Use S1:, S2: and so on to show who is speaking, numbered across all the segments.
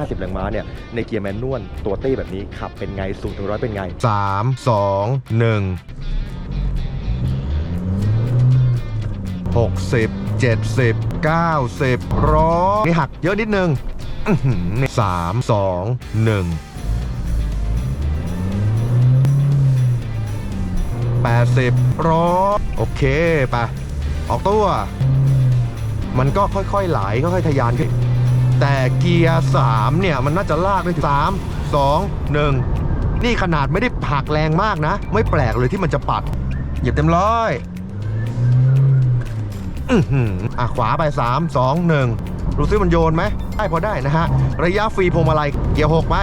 S1: 150แรงม้าเนี่ยในเกียร์แมนนวลตัวเต้แบบนี้ขับเป็นไง0ถึงร้อยเป็นไง
S2: 3 2 1 60 70 90ร้อยนี่หักเยอะนิดนึงอื้อหือสามสองหนึ่งแปดสิบร้อยโอเคไปออกตัว มันก็ค่อยๆไหลค่อยๆทะยานขึ้น แต่เกียร์3เนี่ยมันน่าจะลากได้ถึง3 2 1 นี่ขนาดไม่ได้ผักแรงมากนะ ไม่แปลกเลยที่มันจะปัด เหยียบเต็มร้อยอือหืออะขวาไป 3 2 1 รู้ซิมันโยนไหมได้พอได้นะฮะ ระยะฟรีพวงมาลัยเกียร์6ไป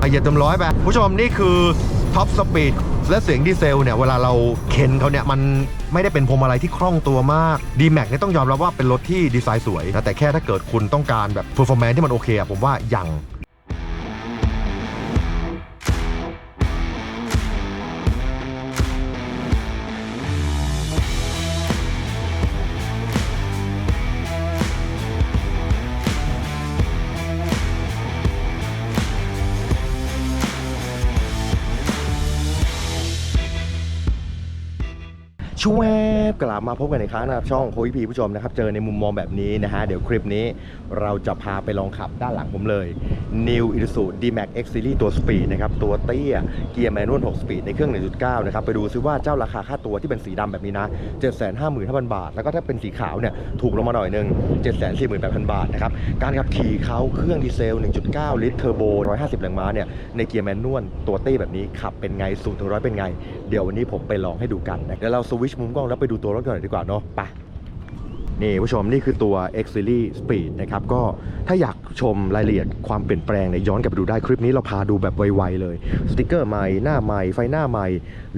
S2: อะเหยียบเต็มร้อยไปผู้ชมนี่คือท็อปสปีด และเสียงดีเซลเนี่ยเวลาเราเข็นเขาเนี่ยมันไม่ได้เป็นพวงมาลัยที่คล่องตัวมาก d m a x เนี่ยต้องยอมรับว่าเป็นรถที่ดีไซน์สวยนะแต่แค่ถ้าเกิดคุณต้องการแบบ performance ที่มันโอเคอะผมว่ายัง
S1: บกลับมาพบกันอีกครั้งนะครับช่องโคยพีผู้ชมนะครับเจอในมุมมองแบบนี้นะฮะเดี๋ยวคลิปนี้เราจะพาไปลองขับด้านหลังผมเลย New Isuzu D-Max X Series ตัว Speed นะครับตัวเตี้ยเกียร์แมนนวล6 Speed ในเครื่อง 1.9 นะครับไปดูซิว่าเจ้าราคาค่าตัวที่เป็นสีดำแบบนี้นะ 755,000 บาท แล้วก็ถ้าเป็นสีขาวเนี่ยถูกลงมาหน่อยนึง 748,000 บาทนะครับการขับขี่เขาเครื่องดีเซล 1.9 ลิตรเทอร์โบ 150 แรงม้าเนี่ยในเกียร์แมนนวลตัวเตี้ยแบบนี้ขับเป็นไง0ถึง100เป็นไง เดี๋ยววันนี้ผมไปลองให้ดูกันนะเดี๋ยวเราสวิชมุมกล้องแล้วไปดูตัวรถหน่อยดีกว่าเนาะไปนี่ผู้ชมนี่คือตัว X Series Speed นะครับก็ถ้าอยากชมรายละเอียดความเปลี่ยนแปลงเนี่ยย้อนกลับไปดูได้คลิปนี้เราพาดูแบบไวๆเลยสติกเกอร์ใหม่หน้าใหม่ไฟหน้าใหม่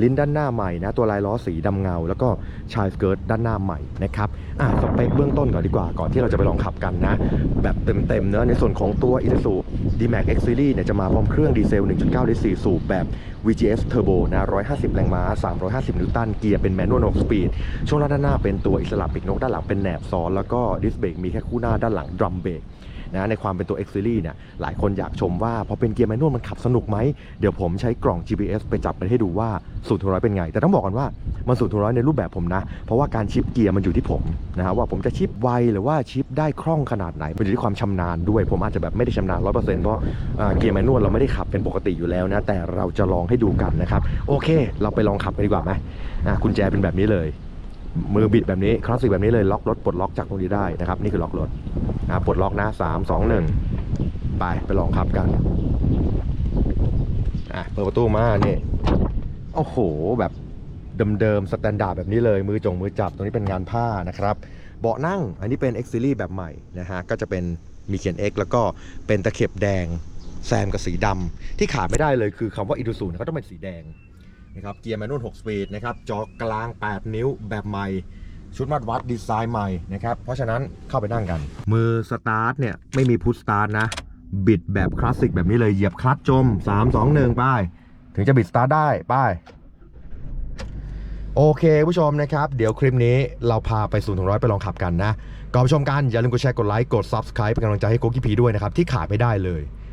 S1: ลิ้นด้านหน้าใหม่นะตัวลายล้อสีดำเงา แล้วก็ชายสเกิร์ตด้านหน้าใหม่นะครับอะสเปคเบื้องต้นก่อนดีกว่าก่อนที่เราจะไปลองขับกันนะ แบบเต็มๆเนอะในส่วนของตัว Isuzu D-Max X Series เนี่ยจะมาพร้อมเครื่องดีเซล 1.9ลิตร4สูบแบบ VGS Turbo นะ 150 แรงม้า 350 นิวตัน เกียร์เป็นแมนนวล 6 สปีด ช่วงล่างด้านหน้าเป็นตัวอิสระปีกนก ด้านหลังเป็นแหนบซ้อน แล้วก็ดิสเบรกมีแค่คู่หน้าด้านหลังดรัมเบรก นะในความเป็นตัว X Series เนี่ยหลายคนอยากชมว่าพอเป็นเกียร์แมนนวลมันขับสนุกไหมเดี๋ยวผมใช้กล่อง GPS ไปจับไปให้ดูว่าสูตรถึงร้อยเป็นไง แต่ต้องบอกกันว่ามันสูตรถึงร้อยในรูปแบบผมนะ เพราะว่าการชิปเกียร์มันอยู่ที่ผมนะฮะว่าผมจะชิปไวหรือว่าชิปได้คล่องขนาดไหนมันอยู่ที่ความชำนาญด้วย ผมอาจจะแบบไม่ได้ชำนาญร้อยเปอร์เซ็นต์เพราะเกียร์แมนนวลเราไม่ได้ขับเป็นปกติอยู่แล้วนะแต่เราจะลองให้ดูกันนะครับโอเค เราไปลองขับกันดีกว่าไหมกุญแจเป็นแบบนี้เลย มือบิดแบบนี้คลาสสิกแบบนี้เลยล็อกรถปลดล็อกจากตรงนี้ได้นะครับ นี่คือล็อกรถนะปลดล็อกนะสามสองหนึ่งไปไปลองขับกันอะเปิดประตูมานี่โอ้โหแบบเดิมๆสแตนดาร์ดแบบนี้เลยมือจงมือจับตรงนี้เป็นงานผ้านะครับ เบาะนั่งอันนี้เป็น X Series แบบใหม่นะฮะก็จะเป็นมีเขียน X แล้วก็เป็นตะเข็บแดงแซมกับสีดำที่ขาดไม่ได้เลยคือคำว่าอิ u ู u เขาต้องเป็นสีแดง นะครับเกียร์แมนนวล6สปีดนะครับจอกลาง 8 นิ้วแบบใหม่ ชุดมัดวัดดีไซน์ใหม่นะครับเพราะฉะนั้นเข้าไปนั่งกัน มือสตาร์ทเนี่ยไม่มีพุทสตาร์ทนะ บิดแบบคลาสสิกแบบนี้เลยเหยียบคลัตช์จม 3 2 1ป้ายถึงจะบิดสตาร์ทได้ป้ายโอเคผู้ชมนะครับ เดี๋ยวคลิปนี้เราพาไป0ูนย์ถึงร้อยไปลองขับกันนะก่อนไปชมกันอย่าลืมกดแชร์กดไลค์กด Subscribe เป็นกำลังใจให้โกกิพีด้วยนะครับ ที่ขาดไม่ได้เลย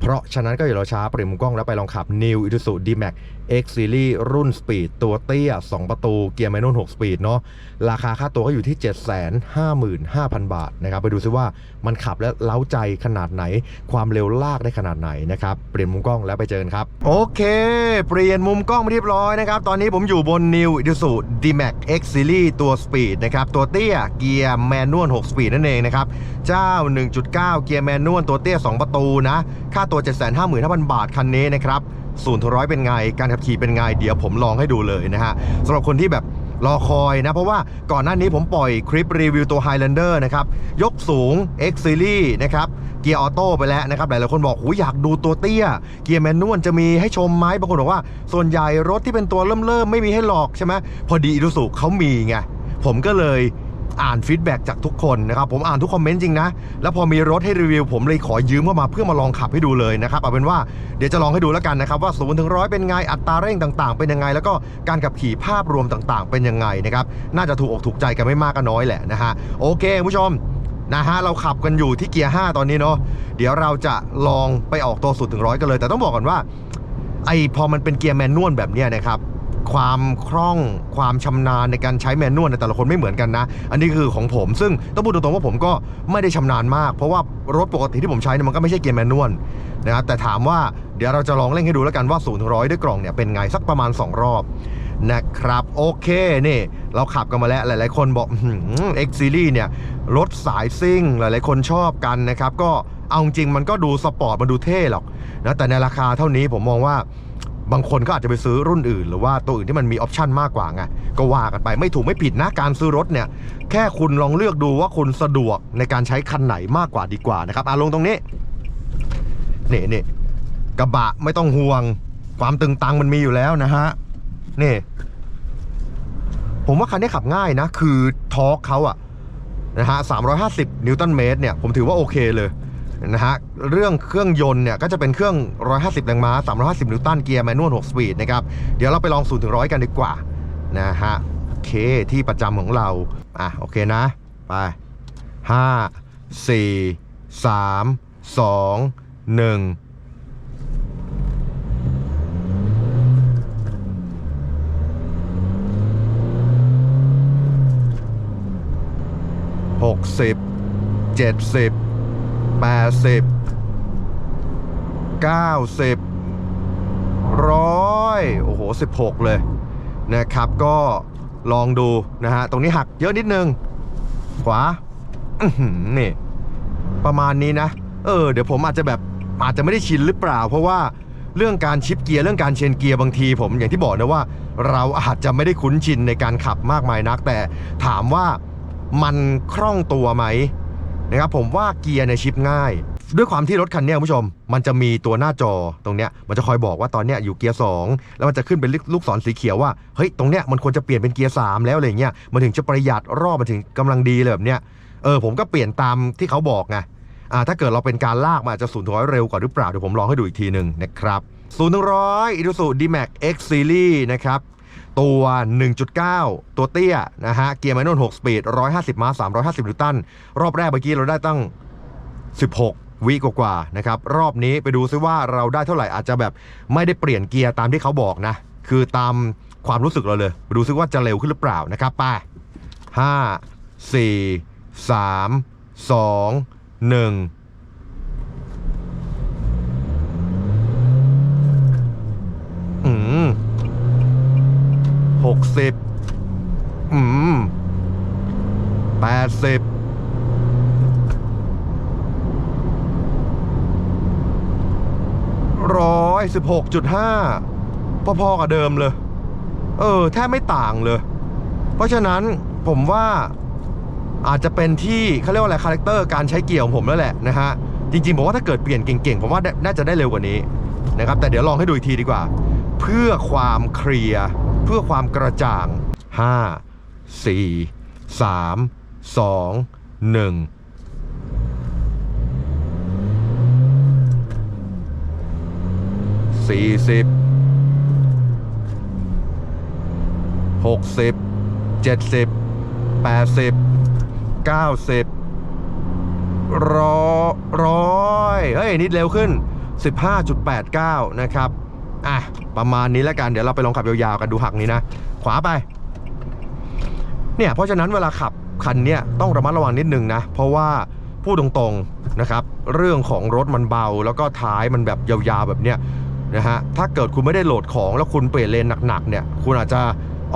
S2: เพราะฉะนั้นก็อย่ารอช้าเปลี่ยนมุมกล้องแล้วไปลองขับ New Isuzu D-Max X Series รุ่น Speed ตัวเตี้ย 2 ประตูเกียร์แมนนวล6 Speed เนาะราคาค่าตัวก็อยู่ที่ 755,000 บาทนะครับไปดูซิว่ามันขับแล้วเล้าใจขนาดไหน ความเร็วลากได้ขนาดไหนนะครับ เปลี่ยนมุมกล้องแล้วไปเจอกันครับ โอเค เปลี่ยนมุมกล้องเรียบร้อยนะครับ ตอนนี้ผมอยู่บน New Isuzu D-Max X Series ตัว Speed นะครับ ตัวเตี้ยเกียร์แมนนวล6 Speed นั่นเองนะครับ เจ้า 1.9 เกียร์แมนนวลตัวเตี้ย 2 ประตูนะ ค่าตัว 755,000 บาทคันนี้นะครับ ศูนย์ถึงร้อยเป็นไง การขับขี่เป็นไง เดี๋ยวผมลองให้ดูเลยนะฮะสำหรับคนที่แบบ
S1: รอคอยนะ เพราะว่าก่อนหน้านี้ผมปล่อยคลิปรีวิวตัว Highlander นะครับ ยกสูง X Series นะครับเกียร์ออโต้ไปแล้วนะครับ หลายๆคนบอกหูอยากดูตัวเตี้ย เกียร์แมนนวลจะมีให้ชมไหมบางคนบอกว่า ส่วนใหญ่รถที่เป็นตัวเริ่มๆ ไม่มีให้หลอกใช่ไหมพอดีอิรุสุเขามีไงผมก็เลย อ่านฟีดแบ็จากทุกคนนะครับผมอ่านทุกคอมเมนต์จริงนะ แล้วพอมีรถให้รีวิว ผมเลยขอยืมเข้ามาเพื่อมาลองขับให้ดูเลยนะครับเอาเป็นว่าเดี๋ยวจะลองให้ดูแล้วกันนะครับว่า0ูนถึงร้อยเป็นไงอัตราเร่งต่างๆ เป็นยังไง แล้วก็การขับขี่ภาพรวมต่างๆ เป็นยังไงนะครับน่าจะถูกอกถูกใจกันไม่มากก็น้อยแหละนะฮะโอเคผู้ชมนะฮะเราขับกันอยู่ที่เกียร์5ตอนนี้เนาะเดี๋ยวเราจะลองไปออกตัวสุดถึงร้อยกันเลย แต่ต้องบอกก่อนว่าไอพอมันเป็นเกียร์แมนนวลแบบนี้นะครับ ความคล่องความชำนาญในการใช้แมนนวลในแต่ละคนไม่เหมือนกันนะ อันนี้คือของผม ซึ่งต้องพูดตรงๆว่าผมก็ไม่ได้ชำนาญมาก เพราะว่ารถปกติที่ผมใช้เนี่ยมันก็ไม่ใช่เกียร์แมนนวลนะครับแต่ถามว่าเดี๋ยวเราจะลองเล่นให้ดูแล้วกันว่า0ูนย์ถึงร้อยด้วยกล่องเนี่ยเป็นไงสักประมาณ 2 รอบนะครับโอเคนี่ เราขับกันมาแล้วหลายๆ คนบอกเอ็กซีรีเนี่ยรถสายซิ่งหลายๆ คนชอบกันนะครับ ก็เอาจริงมันก็ดูสปอร์ตมันดูเท่หรอกนะแต่ในราคาเท่านี้ผมมองว่า บางคนก็อาจจะไปซื้อรุ่นอื่น หรือว่าตัวอื่นที่มันมีออปชันมากกว่าไงก็ว่ากันไปไม่ถูกไม่ผิดนะการซื้อรถเนี่ย แค่คุณลองเลือกดูว่าคุณสะดวกในการใช้คันไหนมากกว่าดีกว่านะครับอะลงตรงนี้นี่นี่กระบะไม่ต้องห่วง ความตึงตังมันมีอยู่แล้วนะฮะนี่ ผมว่าคันนี้ขับง่ายนะ คือทอร์กเขาอะนะฮะ350 นิวตันเมตรเนี่ย ผมถือว่าโอเคเลย นะฮะเรื่องเครื่องยนต์เนี่ยก็จะเป็นเครื่อง 150 แรงม้า 350 นิวตันเกียร์แมนนวล 6 สปีดนะครับเดี๋ยวเราไปลอง0ถึง100กันดีกว่านะฮะโอเคที่ประจำของเรา อะโอเคนะ ไป 5 4 3 2 1หกสิบเจ็ดสิบ แปดสิบเก้าสิบร้อยโอ้โหสิบหกเลยนะครับ ก็ลองดูนะฮะ ตรงนี้หักเยอะนิดนึง ขวานี่ ประมาณนี้นะ เออ เดี๋ยวผมอาจจะแบบอาจจะไม่ได้ชินหรือเปล่า เพราะว่าเรื่องการชิปเกียร์เรื่องการเชนเกียร์บางที ผมอย่างที่บอกนะว่า เราอาจจะไม่ได้คุ้นชินในการขับมากมายนัก แต่ถามว่ามันคล่องตัวไหม นะครับผมว่าเกียร์ในชิปง่าย ด้วยความที่รถคันนี้คุณผู้ชม มันจะมีตัวหน้าจอตรงเนี้ยมันจะคอยบอกว่าตอนเนี้ยอยู่เกียร์2แล้วมันจะขึ้นเป็นลูกศรสีเขียวว่าเฮ้ยตรงเนี้ยมันควรจะเปลี่ยนเป็นเกียร์3แล้วอะไรเงี้ยมันถึงจะประหยัดรอบมันถึงกำลังดีเลยแบบเนี้ยเออผมก็เปลี่ยนตามที่เขาบอกไงอ่าถ้าเกิดเราเป็นการลากมันอาจจะศูนย์ถึงร้อยเร็วกว่าหรือเปล่าเดี๋ยวผมลองให้ดูอีกทีหนึ่งนะครับศูนย์ถึงร้อยอิ s ู d D-Max X Series นะครับ ตัว 1.9 ตัวเตี้ยนะฮะ เกียร์แมนนวล6สปีด 150 ม้า 350 นิวตัน รอบแรกเมื่อกี้เราได้ตั้ง 16 วิกว่าๆนะครับ รอบนี้ไปดูซิว่าเราได้เท่าไหร่อาจจะแบบไม่ได้เปลี่ยนเกียร์ตามที่เขาบอกนะ คือตามความรู้สึกเราเลย ไปดูซิว่าจะเร็วขึ้นหรือเปล่านะครับไปห้าสี่สามสองหนึ่งอืม หกสิบอืมแปดสิบร้อยสิบหกจุดห้าพอๆกับเดิมเลย เออ แทบไม่ต่างเลย เพราะฉะนั้นผมว่าอาจจะเป็นที่เขาเรียกว่าอะไรคาแรคเตอร์การใช้เกียร์ของผมแล้วแหละนะฮะ จริงๆผมว่าถ้าเกิดเปลี่ยนเก่งๆ ผมว่าน่าจะได้เร็วกว่านี้นะครับ แต่เดี๋ยวลองให้ดูอีกทีดีกว่า เพื่อความเคลียร์ พื่อความกระจ่าง 5 4 3 2 1สี่สิบหกสิบเจ็ดสิบแปดสิบเก้าสิบร้อยร้อยเฮ้ยนิดเร็วขึ้น 15.89 นะครับ อะประมาณนี้แล้วกันเดี๋ยวเราไปลองขับยาวๆกันดูหักนี้นะ ขวาไป เนี่ยเพราะฉะนั้นเวลาขับคันเนี้ยต้องระมัดระวังนิดนึงนะ เพราะว่าพูดตรงๆนะครับ เรื่องของรถมันเบา แล้วก็ท้ายมันแบบยาวๆแบบเนี้ยนะฮะถ้าเกิดคุณไม่ได้โหลดของแล้วคุณเปลี่ยนเลนหนักๆเนี่ยคุณอาจจะ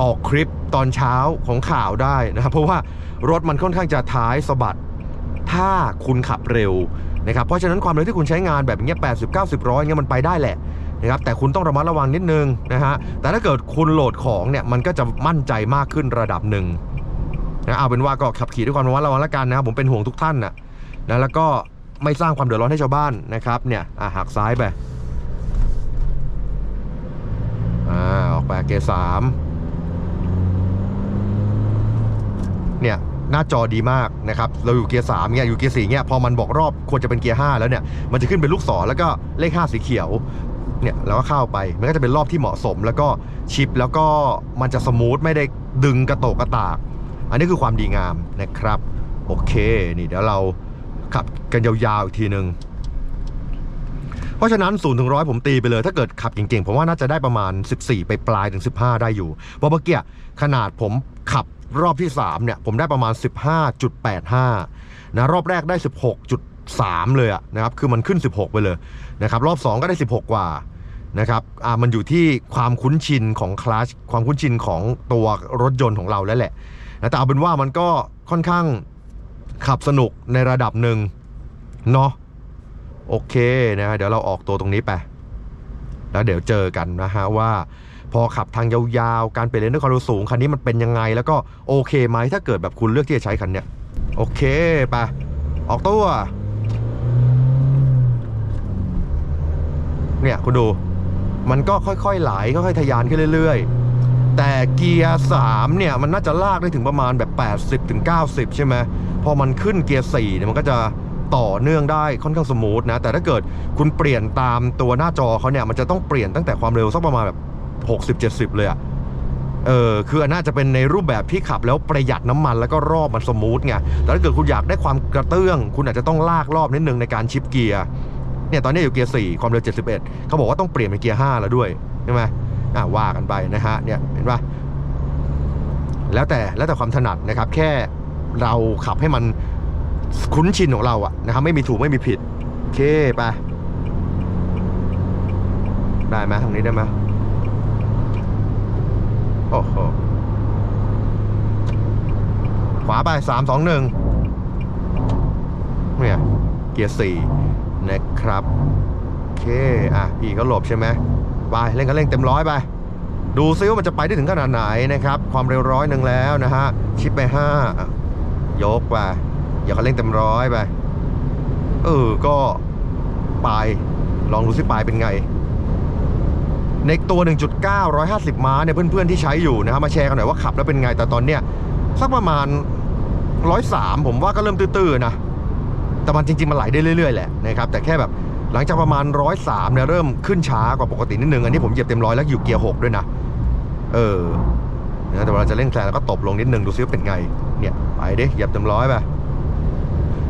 S1: ออกคลิปตอนเช้าของข่าวได้นะครับเพราะว่ารถมันค่อนข้างจะท้ายสะบัด ถ้าคุณขับเร็วนะครับเพราะฉะนั้นความเร็วที่คุณใช้งานแบบเนี้ย80 90ร้อยเงี้ยมันไปได้แหละ นะครับแต่คุณต้องระมัดระวังนิดนึงนะฮะแต่ถ้าเกิดคุณโหลดของเนี่ยมันก็จะมั่นใจมากขึ้นระดับหนึ่งนะเอาเป็นว่าก็ขับขี่ด้วยความระมัดระวังแล้วกันนะครับผมเป็นห่วงทุกท่านนะนะแล้วก็ไม่สร้างความเดือดร้อนให้ชาวบ้านนะครับเนี่ยอะหักซ้ายไปอ่าออกไปเกียร์สามเนี่ยหน้าจอดีมากนะครับ เราอยู่เกียร์สามเนี่ยอยู่เกียร์สี่เนี่ยพอมันบอกรอบควรจะเป็นเกียร์ห้าแล้วเนี่ย มันจะขึ้นเป็นลูกศรแล้วก็เลขห้าสีเขียว เนี่ยเราก็เข้าไป มันก็จะเป็นรอบที่เหมาะสม แล้วก็ชิปแล้วก็มันจะสมูทไม่ได้ดึงกระโตกกระตาก อันนี้คือความดีงามนะครับ โอเคนี่เดี๋ยวเราขับกันยาวๆอีกทีหนึ่งเพราะฉะนั้น0ถึงร้อยผมตีไปเลย ถ้าเกิดขับเก่งๆ ผมว่าน่าจะได้ประมาณ 14 ไปปลายถึง 15 ได้อยู่เพราะเมื่อกี้ขนาดผมขับรอบที่ 3 เนี่ย ผมได้ประมาณ 15.85 นะ รอบแรกได้ 16.3 เลยอะนะครับ คือมันขึ้น 16 ไปเลยนะครับ รอบ 2 ก็ได้ 16 กว่า นะครับอ่ามันอยู่ที่ความคุ้นชินของคลาสความคุ้นชินของตัวรถยนต์ของเราแล้วแหละแต่เอาเป็นว่ามันก็ค่อนข้างขับสนุกในระดับหนึ่งเนาะโอเคนะฮะเดี๋ยวเราออกตัวตรงนี้ไป แล้วเดี๋ยวเจอกันนะฮะว่า พอขับทางยาวๆ การเปลี่ยนเลนด้วยความเร็วสูงคันนี้มันเป็นยังไง แล้วก็โอเคไหมถ้าเกิดแบบคุณเลือกที่จะใช้คันเนี้ยโอเคไปออกตัวเนี่ยคุณดู มันก็ค่อยๆไหลค่อยๆทะยานขึ้นเรื่อย ๆ แต่เกียร์3เนี่ยมันน่าจะลากได้ถึงประมาณแบบ 80ถึง90ใช่ไหมพอมันขึ้นเกียร์4เนี่ยมันก็จะต่อเนื่องได้ค่อนข้างสมูทนะแต่ถ้าเกิดคุณเปลี่ยนตามตัวหน้าจอเขาเนี่ยมันจะต้องเปลี่ยนตั้งแต่ความเร็วสักประมาณแบบ 60 70 เลยอะเออคืออันน่าจะเป็นในรูปแบบที่ขับแล้วประหยัดน้ำมันแล้วก็รอบมันสมูทไงแต่ถ้าเกิดคุณอยากได้ความกระเตื้อง คุณอาจจะต้องลากรอบนิดนึงในการชิปเกียร์ เนี่ยตอนนี้อยู่เกียร์4ความเร็ว 71 เขาบอกว่าต้องเปลี่ยนเป็นเกียร์5แล้วด้วยใช่ไหมอ่าว่ากันไปนะฮะเนี่ยเห็นปะแล้วแต่แล้วแต่ความถนัดนะครับ แค่เราขับให้มันคุ้นชินของเราอะนะครับไม่มีถูกไม่มีผิดโอเคไปได้ไหมตรงนี้ได้ไหมโอ้โหขวาไป3 2 1เนี่ยเกียร์4 นะครับโอเคอะพี่เขาหลบใช่ไหมไปเร่งกันเร่งเต็มร้อยไปดูซิว่ามันจะไปได้ถึงขนาดไหนนะครับ ความเร็วร้อยหนึ่งแล้วนะฮะ ชิปไปห้ายกไปอย่าเขาเร่งเต็มร้อยไป เออ ก็ปลายลองดูซิปลายเป็นไง ในตัว 1.9 150 ม้าเนี่ยเพื่อนๆที่ใช้อยู่นะครับมาแชร์กันหน่อยว่าขับแล้วเป็นไงแต่ตอนเนี้ยสักประมาณ 103 ผมว่าก็เริ่มตื้อๆนะ แต่มันจริงๆ มันไหลได้เรื่อยๆ แหละนะครับ แต่แค่แบบหลังจากประมาณร้อยสามเนี่ยเริ่มขึ้นช้ากว่าปกตินิดนึง อันนี้ผมเหยียบเต็มร้อยแล้วอยู่เกียร์หกด้วยนะ เออนะแต่เวลาจะเร่งแซงแล้วก็ตบลงนิดนึงดูซิว่าเป็นไง เนี่ยไปดิเหยียบเต็มร้อยไป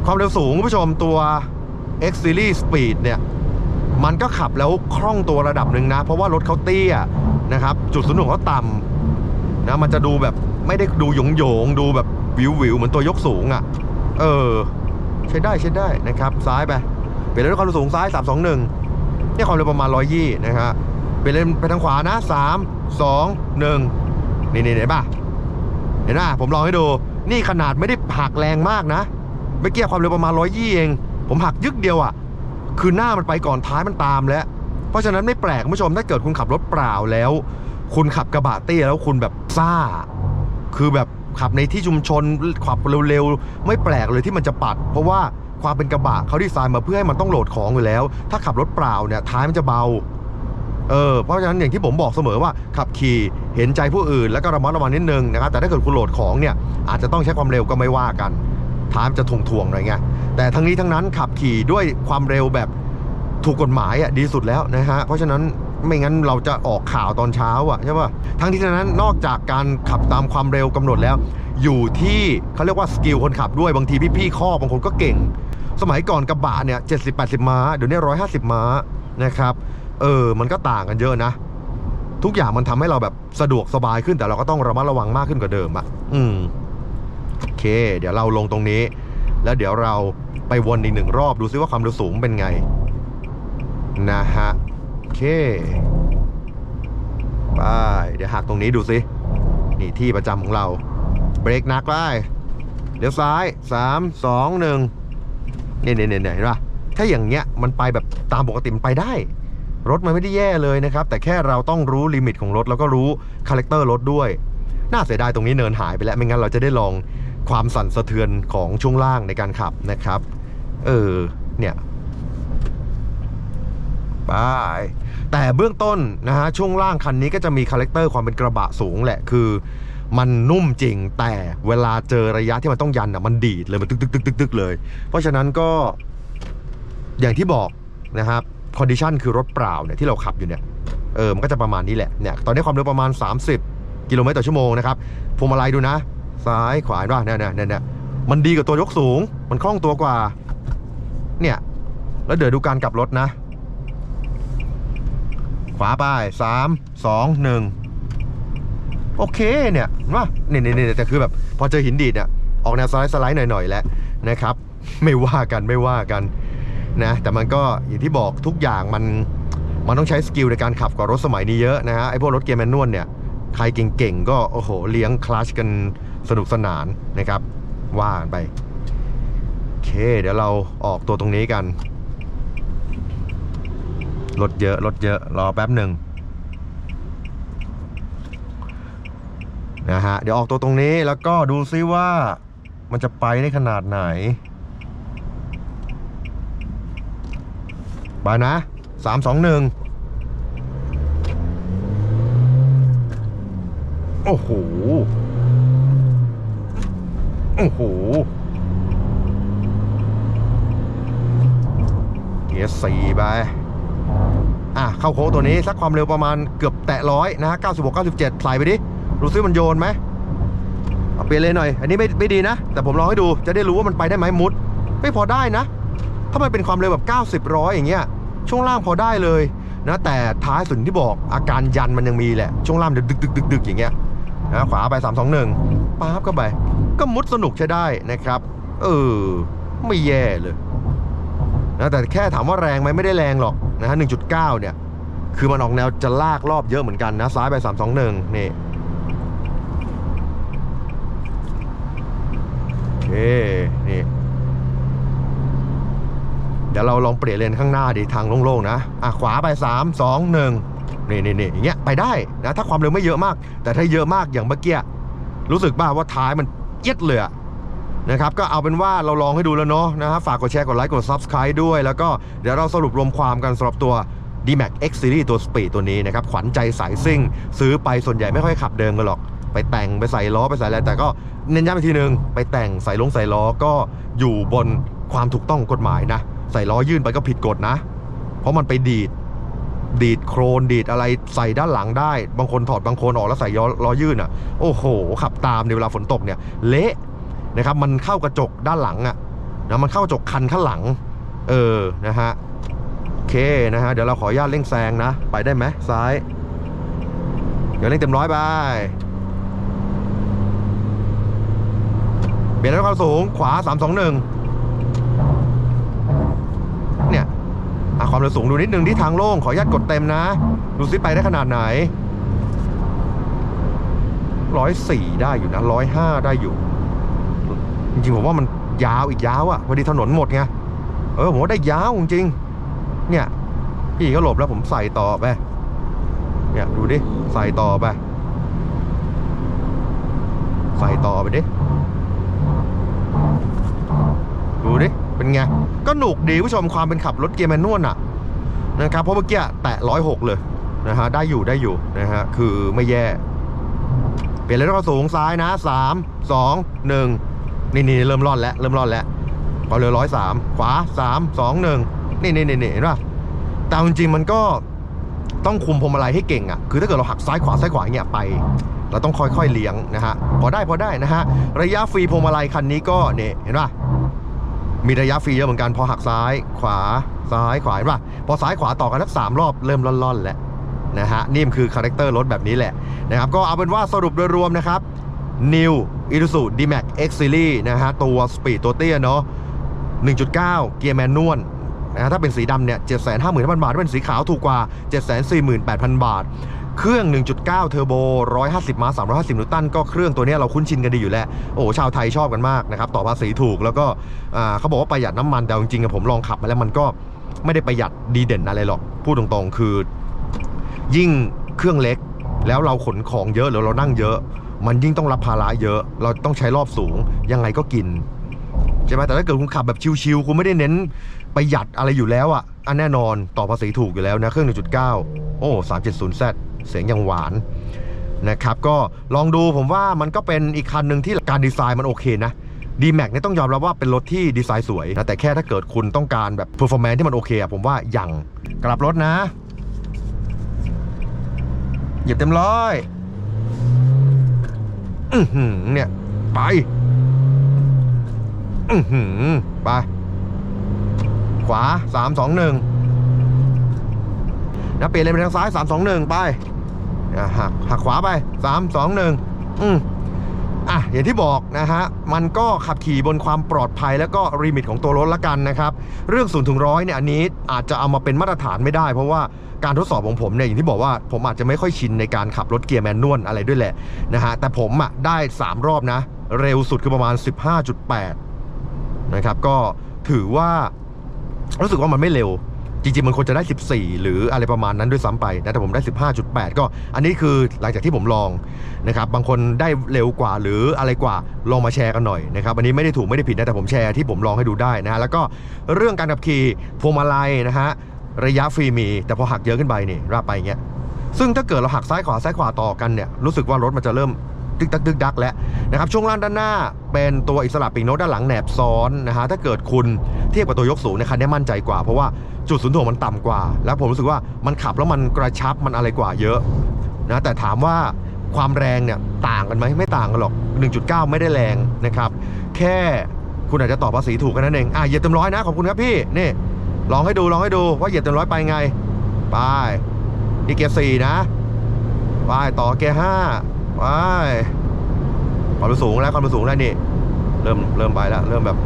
S1: ความเร็วสูงคุณผู้ชมตัว X Series Speed เนี่ยมันก็ขับแล้วคล่องตัวระดับหนึ่งนะ เพราะว่ารถเขาเตี้ยนะครับ จุดศูนย์หน่วงเขาต่ำนะมันจะดูแบบไม่ได้ดูหยงหยงดูแบบวิววิวเหมือนตัวยกสูงอะ่ะ เออ ใช้ได้ใช้ได้นะครับ ซ้ายไปเปลี่ยนเลนด้วความเร็วสูงซ้าย 3 2 1เนี่ยความเร็วประมาณ120นะฮะเปลี่ยนเลนไปทางขวานะ 3 2 1 นี่นี่เห็นป่ะเห็นป่ะผมลองให้ดู นี่ขนาดไม่ได้หักแรงมากนะเมื่อกี้ความเร็วประมาณ120เอง ผมหักยึกเดียวอะ่ะ คือหน้ามันไปก่อนท้ายมันตามแล้ว เพราะฉะนั้นไม่แปลกคุณผู้ชมถ้าเกิดคุณขับรถเปล่าแล้ว คุณขับกระบะเตี้ยแล้วคุณแบบซ่า คือแบบ ขับในที่ชุมชนขับเร็วๆ ไม่แปลกเลยที่มันจะปัด เพราะว่าความเป็นกระบะเขาดีไซน์มาเพื่อให้มันต้องโหลดของอยู่แล้ว ถ้าขับรถเปล่าเนี่ยท้ายมันจะเบาเออเพราะฉะนั้นอย่างที่ผมบอกเสมอว่าขับขี่เห็นใจผู้อื่น แล้วก็ระมัดระวังนิดนึงนะครับแต่ถ้าเกิดคุณโหลดของเนี่ยอาจจะต้องใช้ความเร็วก็ไม่ว่ากันท้ายมันจะถ่วงๆหน่อยไงแต่ทั้งนี้ทั้งนั้นขับขี่ด้วยความเร็วแบบถูกกฎหมายอะดีสุดแล้วนะฮะเพราะฉะนั้น ไม่งั้นเราจะออกข่าวตอนเช้าอะใช่ป่ะทั้งนี้ทั้งนั้นนอกจากการขับตามความเร็วกำหนดแล้ว อยู่ที่เขาเรียกว่าสกิลคนขับด้วยบางทีพี่ๆข้อบางคนก็เก่ง สมัยก่อนกระบะเนี่ย70 80ม้าเดี๋ยวนี้150ม้านะครับเออมันก็ต่างกันเยอะนะ ทุกอย่างมันทำให้เราแบบสะดวกสบายขึ้นแต่เราก็ต้องระมัดระวังมากขึ้นกว่าเดิมอะอืมโอเค เดี๋ยวเราลงตรงนี้ แล้วเดี๋ยวเราไปวนอีกหนึ่งรอบดูซิว่าความเร็วสูงเป็นไงนะฮะ เคไปเดี๋ยวหักตรงนี้ดูซินี่ที่ประจำของเรา เบรกหนักไปเลี้ยวซ้าย3 2 1เนี่ยเนี่ยเนี่ยเห็นปะถ้าอย่างเงี้ยมันไปแบบตามปกติมันไปได้ รถมันไม่ได้แย่เลยนะครับ แต่แค่เราต้องรู้ลิมิตของรถแล้วก็รู้คาแรคเตอร์รถด้วย น่าเสียดายตรงนี้เนินหายไปแล้วไม่งั้นเราจะได้ลองความสั่นสะเทือนของช่วงล่างในการขับนะครับ เออเนี่ย บายแต่เบื้องต้นนะฮะช่วงล่างคันนี้ก็จะมีคาแรคเตอร์ความเป็นกระบะสูงแหละคือมันนุ่มจริงแต่เวลาเจอระยะที่มันต้องยันอะมันดีดเลยมันตึกตึกตึกตึกตึกเลย เพราะฉะนั้นก็อย่างที่บอกนะครับคอนดิชันคือรถเปล่าเนี่ยที่เราขับอยู่เนี่ยเออมันก็จะประมาณนี้แหละเนี่ยตอนนี้ความเร็วประมาณ 30 กิโลเมตรต่อชั่วโมงนะครับพวงมาลัยดูนะ ซ้ายขวาด้วยเนี่ยเนี่ยเนี่ยเนี่ยมันดีกว่าตัวยกสูง มันคล่องตัวกว่า เนี่ย แล้วเดี๋ยวดูการกลับรถนะาไปสามสองหนึ่งโอเคเนี่ยนว่าเนี่ยเนี่ยเนี่ยแต่คือแบบพอเจอหินดีดเนี่ยออกแนวสไลด์สไลด์หน่อยๆแล้วนะครับ ไม่ว่ากันไม่ว่ากันนะแต่มันก็อย่างที่บอกทุกอย่างมันมันต้องใช้สกิลในการขับกว่ารถสมัยนี้เยอะนะฮะไอพวกรถเกียร์แมนนวลเนี่ยใครเก่งๆก็โอ้โหเลี้ยงคลัชกันสนุกสนานนะครับ ว่ากันไป โอเค เดี๋ยวเราออกตัวตรงนี้กัน รถเยอะรถเยอะรอแป๊บหนึ่งนะฮะเดี๋ยวออกตัวตรงนี้แล้วก็ดูซิว่ามันจะไปได้ขนาดไหน ไปนะสามสองหนึ่งโอ้โห โอ้โห เกียร์สี่ไป อะเข้าโค้งตัวนี้สักความเร็วประมาณเกือบแตะร้อยนะฮะ96 97ใส่ไปดิดูซิมันโยนไหมเอาเปลี่ยนเลยหน่อย อันนี้ไม่ไม่ดีนะ แต่ผมลองให้ดูจะได้รู้ว่ามันไปได้ไหมมุดไม่พอได้นะ ถ้ามันเป็นความเร็วแบบ 90ร้อยอย่างเงี้ยช่วงล่างพอได้เลยนะแต่ท้ายสุดที่บอกอาการยันมันยังมีแหละ ช่วงล่างดึกดึกดึกดึกดึกอย่างเงี้ยนะขวาไป3 2 1ป๊าบก็ไป ก็มุดสนุกใช้ได้นะครับ เออ ไม่แย่เลยนะแต่แค่ถามว่าแรงไหมไม่ได้แรงหรอก นะฮะ1.9 เนี่ย คือมันออกแนวจะลากรอบเยอะเหมือนกันนะ ซ้ายไป 3 2 1 นี่โอเคนี่ เดี๋ยวเราลองเปลี่ยนเลนข้างหน้าดิทางโล่งๆนะ อะ ขวาไป 3 2 1 นี่นี่นี่อย่างเงี้ยไปได้นะ ถ้าความเร็วไม่เยอะมาก แต่ถ้าเยอะมากอย่างเมื่อกี้ รู้สึกบ้าว่าท้ายมันเอียดเลยอะ นะครับก็เอาเป็นว่าเราลองให้ดูแล้วเนาะนะฮะฝากกดแชร์กดไลค์กด Subscribe ด้วย แล้วก็เดี๋ยวเราสรุปรวมความกันสำหรับตัว D-Max X Series ตัว Speed ตัวนี้นะครับ ขวัญใจสายซิ่ง ซื้อไปส่วนใหญ่ไม่ค่อยขับเดิมกันหรอก ไปแต่งไปใส่ล้อไปใส่อะไร แต่ก็เน้นย้ำอีกทีนึง ไปแต่งใส่ลงใส่ล้อก็อยู่บนความถูกต้องกฎหมายนะ ใส่ล้อยื่นไปก็ผิดกฎนะ เพราะมันไปดีดดีดโครนดีดอะไรใส่ด้านหลังได้ บางคนถอดบางคนออกแล้วใส่ล้อยื่นอะโอ้โห ขับตามในเวลาฝนตกเนี่ยเละ นะครับมันเข้ากระจกด้านหลังอะนะมันเข้ากระจกคันข้างหลัง เออนะฮะโอเคนะฮะเดี๋ยวเราขออนุญาตเร่งแซงนะ ไปได้ไหมซ้าย เดี๋ยวเร่งเต็มร้อยไปเปลี่ยนแล้วความสูงขวา321เนี่ยอะความเร็วสูงดูนิดนึงที่ทางโล่งขออนุญาตกดเต็มนะ ดูซิไปได้ขนาดไหนร้อยสี่ได้อยู่นะร้อยห้าได้อยู่ จริงๆผมว่ามันยาวอีกยาวอะ่ะพอดีถนนหมดไงเออผมว่าได้ยาวจริงๆเนี่ย พี่ก็หลบแล้วผมใส่ต่อไปเนี่ยดูดิใส่ต่อไปใส่ต่อไปดิดูดิเป็นไงก็หนุกดีผู้ชมความเป็นขับรถเกียร์แมนนวลอะนะครับเพราะเมื่อกี้แตะร้อยหกเลยนะฮะได้อยู่ได้อยู่นะฮะคือไม่แย่ เปลี่ยนเลนควาสูงซ้ายนะสามสองหนึ่ง นี่นี่เริ่มร่อนแล้วเริ่มร่อนแล้วความเร็วร้อยสามขวาสามสองหนึ่งนี่นี่นี่เห็นป่ะแต่จริงๆมันก็ต้องคุมพวงมาลัยให้เก่งอะคือถ้าเกิดเราหักซ้ายขวาซ้ายขวาอย่างเงี้ยไป เราต้องค่อยๆเลี้ยงนะฮะพอได้พอได้นะฮะระยะฟรีพวงมาลัยคันนี้ก็เนี่ยเห็นป่ะมีระยะฟรีเยอะเหมือนกันพอหักซ้ายขวาซ้ายขวาเห็นป่ะพอซ้ายขวาต่อกันสักสามรอบเริ่มล่อนๆแล้วนะฮะนี่มันคือคาแรคเตอร์รถแบบนี้แหละนะครับก็เอาเป็นว่าสรุปโดยรวมนะครับ New Isuzu D-Max X Series นะฮะ ตัว Speed ตัวเตี้ยเนาะ1.9 เกียร์แมนนวลนะฮะถ้าเป็นสีดำเนี่ย 750,000 บาทถ้าเป็นสีขาวถูกกว่า 748,000 บาท เครื่อง 1.9 เทอร์โบ 150 ม้า 350 นิวตัน ก็เครื่องตัวนี้เราคุ้นชินกันดีอยู่แล้ว โอ้โหชาวไทยชอบกันมากนะครับ ต่อภาษีถูกแล้วก็เขาบอกว่าประหยัดน้ำมัน แต่จริงๆอะผมลองขับมาแล้วมันก็ไม่ได้ประหยัดดีเด่นอะไรหรอก พูดตรงๆ คือ ยิ่งเครื่องเล็กแล้วเราขนของเยอะหรือเรานั่งเยอะ มันยิ่งต้องรับภาระเยอะ เราต้องใช้รอบสูง ยังไงก็กินใช่ไหมแต่ถ้าเกิดคุณขับแบบชิวๆคุณไม่ได้เน้นประหยัดอะไรอยู่แล้วอะอันแน่นอนต่อภาษีถูกอยู่แล้วนะเครื่อง 1.9 โอ้ 370Z เสียงยังหวานนะครับก็ลองดูผมว่ามันก็เป็นอีกคันหนึ่งที่การดีไซน์มันโอเคนะ d m a x เนี่ยต้องยอมรับว่าเป็นรถที่ดีไซน์สวยนะแต่แค่ถ้าเกิดคุณต้องการแบบ performance ที่มันโอเคอะผมว่ายังกลับรถนะ เหยียบเต็มร้อย อือหือเนี่ย ไป อือหือไป ขวาสามสองหนึ่งนะเปลี่ยนเลนไปทางซ้ายสามสองหนึ่งไปหักหักขวาไปสามสองหนึ่งอือ อะอย่างที่บอกนะฮะมันก็ขับขี่บนความปลอดภัยแล้วก็รีมิตของตัวรถละกันนะครับ เรื่อง0ูนถึงร้อยเนี่ยอันนี้อาจจะเอามาเป็นมาตรฐานไม่ได้ เพราะว่าการทดสอบของผมเนี่ยอย่างที่บอกว่าผมอาจจะไม่ค่อยชินในการขับรถเกียร์แมนนวลอะไรด้วยแหละนะฮะแต่ผมอะได้ 3 รอบนะ เร็วสุดคือประมาณ 15.8 นะครับก็ถือว่ารู้สึกว่ามันไม่เร็ว จริงๆมันควรจะได้ 14 หรืออะไรประมาณนั้นด้วยซ้ำไปนะแต่ผมได้ 15.8 ก็อันนี้คือหลังจากที่ผมลองนะครับบางคนได้เร็วกว่าหรืออะไรกว่าลองมาแชร์กันหน่อยนะครับอันนี้ไม่ได้ถูกไม่ได้ผิดนะแต่ผมแชร์ที่ผมลองให้ดูได้นะฮะแล้วก็เรื่องการขับขี่พวงมาลัยนะฮะระยะฟรีมี แต่พอหักเยอะขึ้นไปนี่ราบไปอย่างเงี้ยซึ่งถ้าเกิดเราหักซ้ายขวาซ้ายขวาต่อกันเนี่ยรู้สึกว่ารถมันจะเริ่มดึกดักดึกดักแล้วนะครับช่วงล่างด้านหน้าเป็นตัวอิสระปีกโนตด้านหลังแหนบซ้อนนะฮะถ้าเกิดคุณเทียบกับตัวยกสูงในคันนี้มั่นใจกว่าเพราะว่า จุดศูนย์ถ่วงมันต่ำกว่า แล้วผมรู้สึกว่ามันขับแล้วมันกระชับมันอะไรกว่าเยอะนะแต่ถามว่าความแรงเนี่ยต่างกันไหมไม่ต่างกันหรอก 1.9 ไม่ได้แรงนะครับ แค่คุณอาจจะต่อภาษีถูกแค่นั้นเองอะเหยียบเต็มร้อยนะขอบคุณครับพี่นี่ลองให้ดูลองให้ดูว่าเหยียบเต็มร้อยไปไงไปนี่เกียร์สี่นะไปต่อเกียร์ห้าไปความเร็วสูงแล้วความเร็วสูงแล้วนี่เริ่มเริ่มไปแล้ว เริ่มแบบ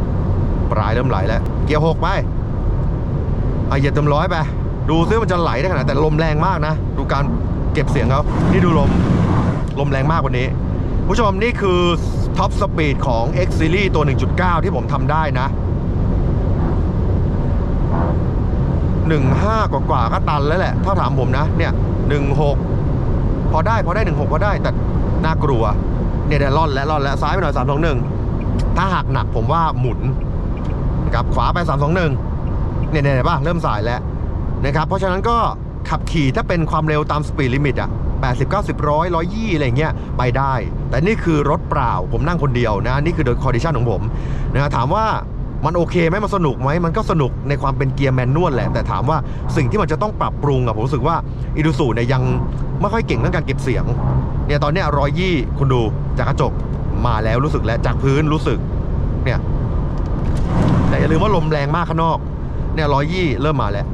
S1: ปลายเริ่มไหลแล้ว เกียร์หกไป อะเหยียบเต็มร้อยไป ดูซิมันจะไหลได้ขนาดแต่ลมแรงมากนะ ดูการเก็บเสียงเขานี่ดูลม ลมแรงมากกว่านี้ ผู้ชมนี่คือท็อปสปีดของ X Series ตัว 1.9 ที่ผมทำได้นะ 15 กว่ากว่าก็ตันแล้วแหละ ถ้าถามผมนะ เนี่ย 16 พอได้ พอได้ 16 พอได้ แต่น่ากลัว เนี่ยเดี๋ยวล่อนแล้วล่อนแล้วซ้ายไปหน่อย 321 ถ้าหักหนักผมว่าหมุนกับขวาไป 321 เนี่ยเนี่ยป่ะเริ่มสายแล้วนะครับเพราะฉะนั้นก็ขับขี่ถ้าเป็นความเร็วตามสปีดลิมิตอะ80 90 100 120อะไรเงี้ยไปได้ แต่นี่คือรถเปล่าผมนั่งคนเดียวนะ นี่คือโดยคอดิชันของผมนะถามว่ามันโอเคไหมมันสนุกไหมมันก็สนุกในความเป็นเกียร์แมนนวลแหละ แต่ถามว่าสิ่งที่มันจะต้องปรับปรุงอะผมรู้สึกว่าอีดูสูเนี่ยยังไม่ค่อยเก่งเรื่องการเก็บเสียงเนี่ยตอนเนี้ร้อยยี่คุณดูจากกระจกมาแล้วรู้สึกแล้วจากพื้นรู้สึกเนี่ยแต่อย่าลืมว่าลมแรงมากข้างนอก เนี่ยร้อยยี่เริ่มมาแล้ว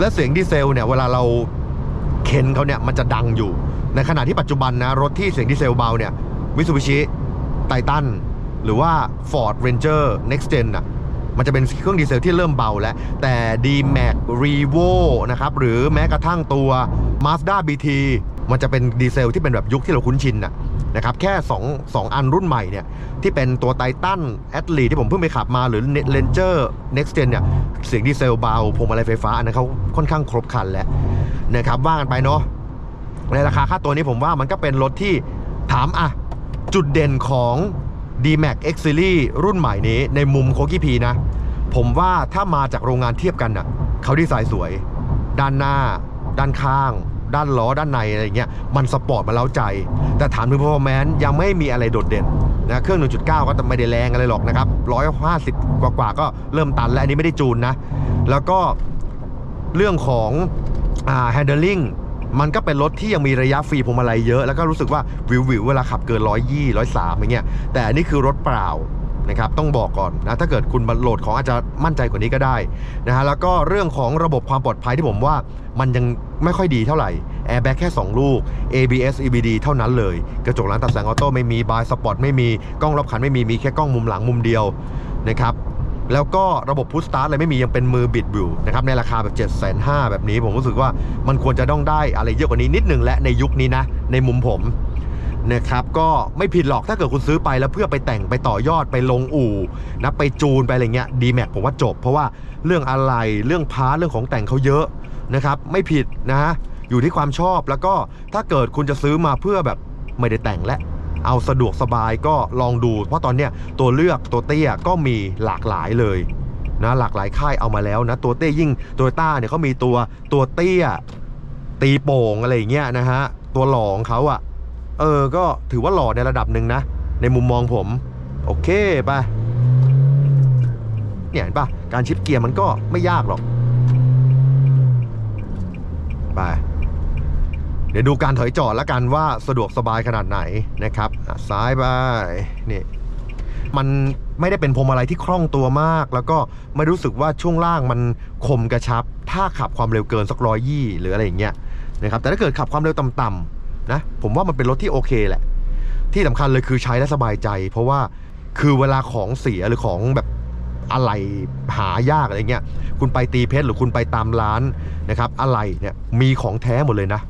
S1: และเสียงดีเซลเนี่ยเวลาเราเข็นเขาเนี่ยมันจะดังอยู่ ในขณะที่ปัจจุบันนะรถที่เสียงดีเซลเบาเนี่ยวิสุบิชิไททันหรือว่า Ford Ranger Next Gen อะมันจะเป็นเครื่องดีเซลที่เริ่มเบาแล้ว แต่ D-Max Revo นะครับ หรือแม้กระทั่งตัว Mazda BT มันจะเป็นดีเซลที่เป็นแบบยุคที่เราคุ้นชินน่ะ นะครับแค่2 2อันรุ่นใหม่เนี่ยที่เป็นตัวไททันแอดลีที่ผมเพิ่งไปขับมาหรือ Ranger Next Gen เนี่ยเสียงดีเซลเบาพวงมาลัยไฟฟ้าอันนั้นเขาค่อนข้างครบครันแล้วนะครับว่ากันไปเนาะในราคาค่าตัวนี้ผมว่ามันก็เป็นรถที่ถามอะจุดเด่นของ D-Max X Series รุ่นใหม่นี้ในมุมโคกี้พีนะ ผมว่าถ้ามาจากโรงงานเทียบกันน่ะเขาดีไซน์สวย ด้านหน้า ด้านข้าง ด้านล้อด้านในอะไรเงี้ยมันสปอร์ตมาแล้วใจ แต่ถามถึง performance ยังไม่มีอะไรโดดเด่นนะเครื่อง 1.9 ก็ไม่ได้แรงอะไรหรอกนะครับ 150 กว่าๆก็เริ่มตันแล้วอันนี้ไม่ได้จูนนะ แล้วก็เรื่องของอ่า handling มันก็เป็นรถที่ยังมีระยะฟรีพวงมาลัยเยอะ แล้วก็รู้สึกว่าวิววิวเวลาขับเกิน 120 103อย่างเงี้ยแต่อันนี้คือรถเปล่า นะครับต้องบอกก่อนนะถ้าเกิดคุณโหลดของอาจจะมั่นใจกว่านี้ก็ได้นะฮะแล้วก็เรื่องของระบบความปลอดภัยที่ผมว่ามันยังไม่ค่อยดีเท่าไหร่แอร์แบ็กแค่ 2 ลูก ABS EBD เท่านั้นเลย กระจกหลังตัดแสงออโต้ไม่มีบายสปอร์ตไม่มีกล้องรอบคันไม่มีมีแค่กล้องมุมหลังมุมเดียวนะครับแล้วก็ระบบพุ s สตาร์ทอะไรไม่มียังเป็นมือบิดอยู่นะครับในราคาแบบ7 5 0 0 0แบบนี้ผมรู้สึกว่ามันควรจะต้องได้อะไรเยอะกว่านี้นิดหนึ่งและในยุคนี้นะในมุมผม นะครับก็ไม่ผิดหรอกถ้าเกิดคุณซื้อไปแล้วเพื่อไปแต่งไปต่อยอดไปลงอู่นะไปจูนไปอะไรเงี้ยดีแม็กผมว่าจบ เพราะว่าเรื่องอะไรเรื่องพาร์เรื่องของแต่งเขาเยอะนะครับไม่ผิดนะฮะอยู่ที่ความชอบแล้วก็ถ้าเกิดคุณจะซื้อมาเพื่อแบบไม่ได้แต่งและเอาสะดวกสบายก็ลองดู เพราะตอนเนี้ยตัวเลือกตัวเตี้ยก็มีหลากหลายเลยนะหลากหลายค่ายเอามาแล้วนะตัวเตี้ยยิ่งโตโยต้าเนี่ยเขามีตัวตัวเตี้ยตีโป่งอะไรอย่างเงี้ยนะฮะตัวหลองเขาอะ เออ ก็ถือว่าหล่อในระดับหนึ่งนะ ในมุมมองผม โอเคไปเนี่ยเห็นปะการชิปเกียร์มันก็ไม่ยากหรอก ไป เดี๋ยวดูการถอยจอดแล้วกันว่าสะดวกสบายขนาดไหนนะครับ ซ้ายไปนี่มันไม่ได้เป็นพวงมาลัยที่คล่องตัวมาก แล้วก็ไม่รู้สึกว่าช่วงล่างมันคมกระชับ ถ้าขับความเร็วเกินสักร้อยยี่หรืออะไรอย่างเงี้ยนะครับแต่ถ้าเกิดขับความเร็วต่ำ นะ ผมว่ามันเป็นรถที่โอเคแหละ ที่สำคัญเลยคือใช้แล้วสบายใจ เพราะว่าคือเวลาของเสียหรือของแบบอะไรหายากอะไรเงี้ย คุณไปตีเพชรหรือคุณไปตามร้านนะครับ อะไรเนี่ยมีของแท้หมดเลยนะ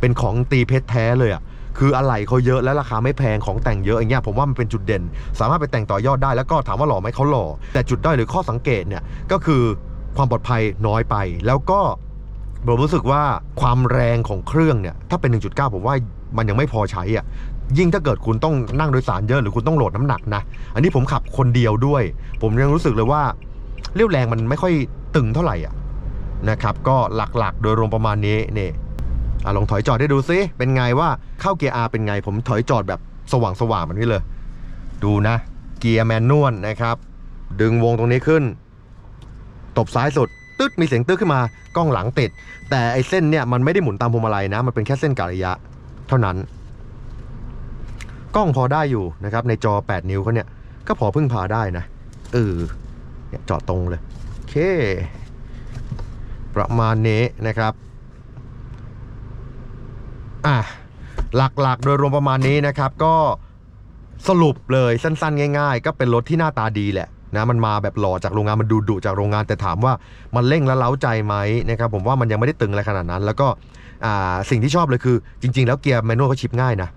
S1: เป็นของตีเพชรแท้เลยอะ่ะคืออะไหล่เขาเยอะและราคาไม่แพงของแต่งเยอะอย่างเงี้ยผมว่ามันเป็นจุดเด่น สามารถไปแต่งต่อยอดได้แล้วก็ถามว่าหล่อไหมเขาหล่อ แต่จุดด้อยหรือข้อสังเกตเนี่ยก็คือความปลอดภัยน้อยไป แล้วก็ ผมรู้สึกว่าความแรงของเครื่องเนี่ย ถ้าเป็น 1.9 ผมว่ามันยังไม่พอใช้อะยิ่งถ้าเกิดคุณต้องนั่งโดยสารเยอะหรือคุณต้องโหลดน้ำหนักนะ อันนี้ผมขับคนเดียวด้วย ผมยังรู้สึกเลยว่าเรี่ยวแรงมันไม่ค่อยตึงเท่าไหร่อะนะครับก็หลักๆ โดยรวมประมาณนี้นี่อะลองถอยจอดให้ดูซิเป็นไงว่าเข้าเกียร์ R เป็นไง ผมถอยจอดแบบสว่างสว่างๆแบบนี้เลย ดูนะ เกียร์แมนนวลนะครับ ดึงวงตรงนี้ขึ้น ตบซ้ายสุด ตึ๊ดมีเสียงตึ๊ดขึ้นมากล้องหลังติด แต่ไอ้เส้นเนี่ยมันไม่ได้หมุนตามพวงมาลัยนะ มันเป็นแค่เส้นกะระยะ เท่านั้น กล้องพอได้อยู่นะครับ ในจอ 8 นิ้วเขาเนี่ย ก็พอพึ่งพาได้นะเออเนี่ยจอดตรงเลยโอเค ประมาณนี้นะครับอะหลักๆ โดยรวมประมาณนี้นะครับ ก็สรุปเลยสั้นๆ ง่าย ๆ ก็เป็นรถที่หน้าตาดีแหละ นะมันมาแบบหล่อจากโรงงานมันดูดุจากโรงงานแต่ถามว่ามันเร่งและเล้าใจไหมนะครับผมว่ามันยังไม่ได้ตึงอะไรขนาดนั้น แล้วก็อ่าสิ่งที่ชอบเลยคือ จริง ๆ แล้วเกียร์แมนนวลเขาชิปง่ายนะ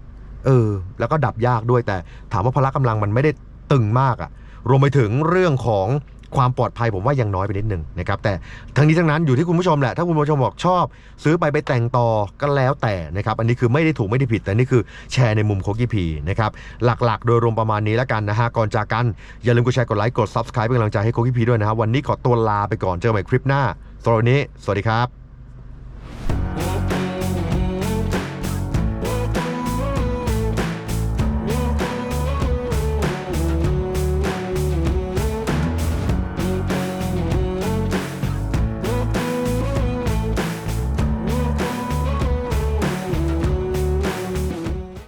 S1: เออ แล้วก็ดับยากด้วยแต่ถามว่าพละกำลังมันไม่ได้ตึงมากอะรวมไปถึงเรื่องของ ความปลอดภัยผมว่ายังน้อยไปนิดหนึ่งนะครับแต่ทั้งนี้ทั้งนั้นอยู่ที่คุณผู้ชมแหละถ้าคุณผู้ชมบอกชอบ ซื้อไปไปแต่งต่อก็แล้วแต่นะครับอันนี้คือไม่ได้ถูกไม่ได้ผิด แต่นี่คือแชร์ในมุมโคกี้พีนะครับหลักๆ โดยรวมประมาณนี้แล้วกันนะฮะก่อนจากกัน อย่าลืมกดแชร์กดไลค์กด Subscribe เป็นกำลังใจให้โคกี้พีด้วยนะครับวันนี้ขอตัวลาไปก่อนเจอกันใหม่คลิปหน้าสำหรับวันนี้ สวัสดีครับ